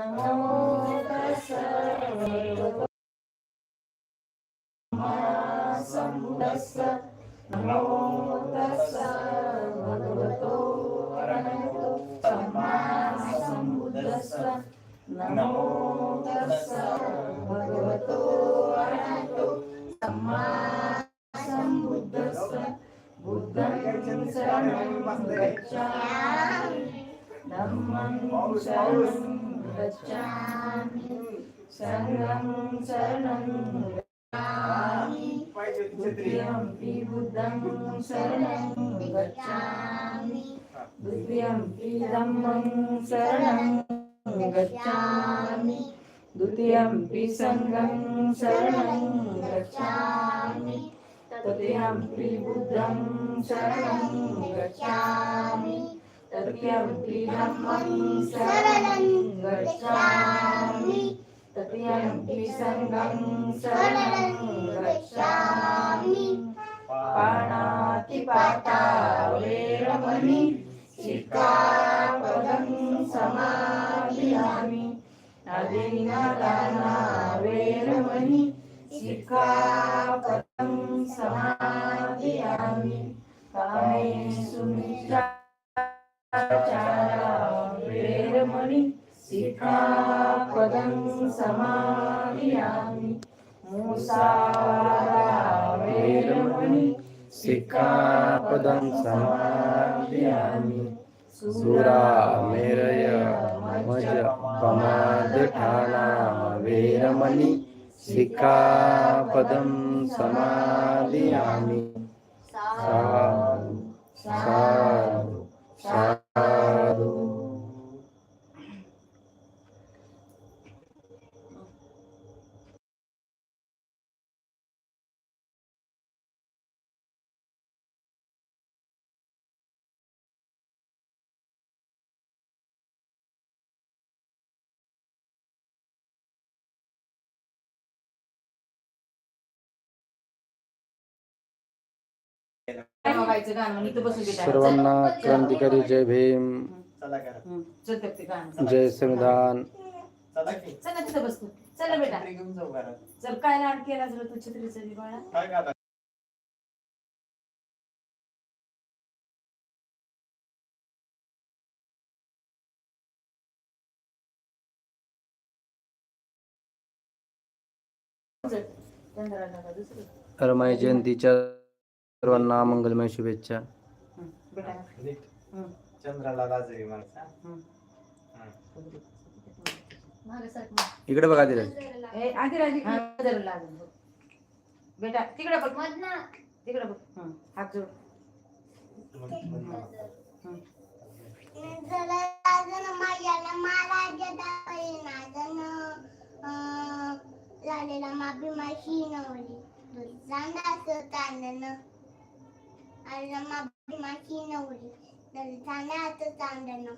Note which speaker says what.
Speaker 1: Namo tassa bhagavato arahato samma sambuddhassa buddham saranam gacchami dhammam saranam तस्स भगवतो अरहतो सम्मा सम्बुद्धस्स बुद्धं शरणं गच्छामि धम्मं शरणं गच्छामि सङ्गं शरणं गच्छामि द्वितीयम्पि बुद्धं शरणं गच्छामि द्वितीयम्पि धम्मं शरणं गच्छामि द्वितीयम्पि सङ्गं शरणं गच्छामि तृतीयम्पि बुद्धं शरणं गच्छामि। तृतीयम्पि धम्मं शरणं गच्छामि। पाणातिपाता वेरमणि शिक्खापदं समादियामि अदीनदाना वेरमणि शिक्खापदं समादियामि कामेषु वेरमणि सिखापदं समाधियामि। मुसारा वेरमणि
Speaker 2: सिक्खापदं समादयामि सुरा मेरय मज पमादठाना वेरमणि सिक्खापदं समादयामि साधु सर्वांना क्रांतिकारी जय भीम. जय संविधान. रमाई जयंतीच्या सर्वांना मंगलमय शुभेच्छा
Speaker 3: चंद्राला.
Speaker 2: इकडे बघा तिला.
Speaker 1: बेटा तिकडे बघ. तिकडे बघ हात जोड
Speaker 4: झालेला माफी माशी नवली चांदाचं चांदणं ನಮ್ಮ ಅಭಿಮಾನಿನ ಊರಿನಲ್ಲಿ ತಾನೇ ಆತ ತಾಂಡನ